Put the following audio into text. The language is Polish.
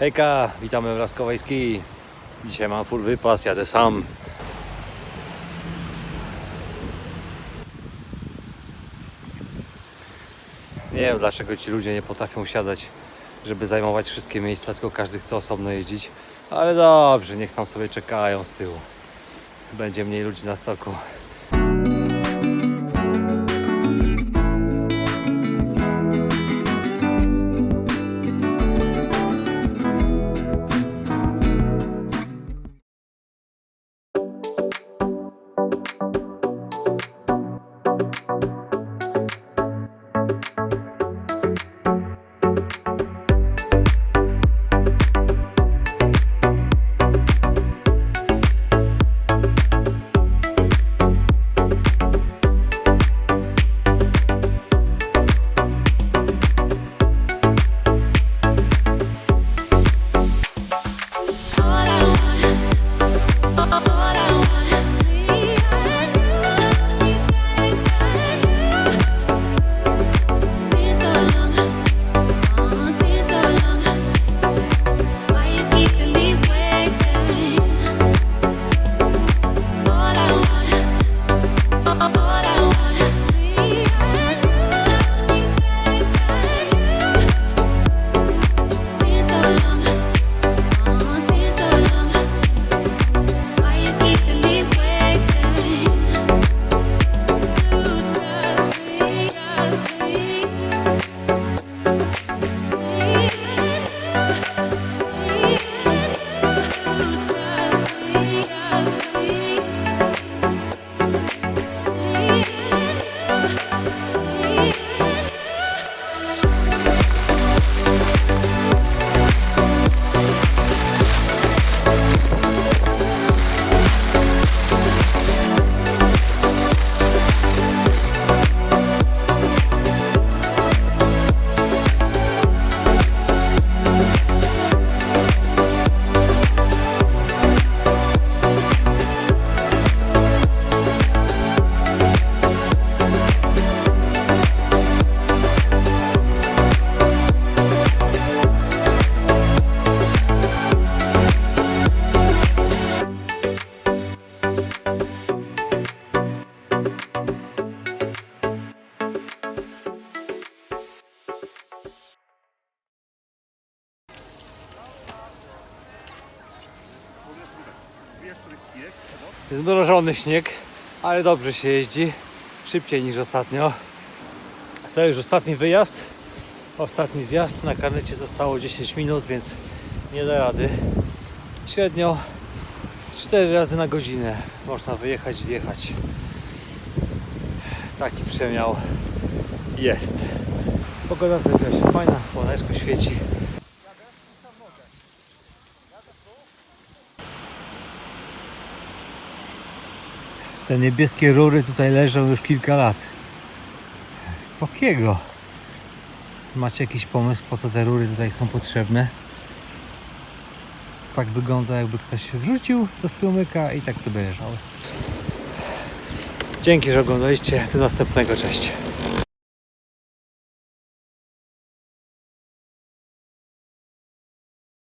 Hejka, witamy w Laskowej Ski. Dzisiaj mam full wypas, jadę sam. Nie wiem dlaczego ci ludzie nie potrafią siadać, żeby zajmować wszystkie miejsca, tylko każdy chce osobno jeździć. Ale dobrze, niech tam sobie czekają z tyłu. Będzie mniej ludzi na stoku. Zmrożony śnieg, ale dobrze się jeździ. Szybciej niż ostatnio. To już ostatni wyjazd. Ostatni zjazd. Na karnecie zostało 10 minut, więc nie da rady. Średnio 4 razy na godzinę można wyjechać, zjechać. Taki przemiał jest. Pogoda zrobiła się fajna, słoneczko świeci. Te niebieskie rury tutaj leżą już kilka lat. Po kiego? Macie jakiś pomysł, po co te rury tutaj są potrzebne? To tak wygląda, jakby ktoś wrzucił do strumyka i tak sobie leżały. Dzięki, że oglądaliście. Do następnego. Cześć.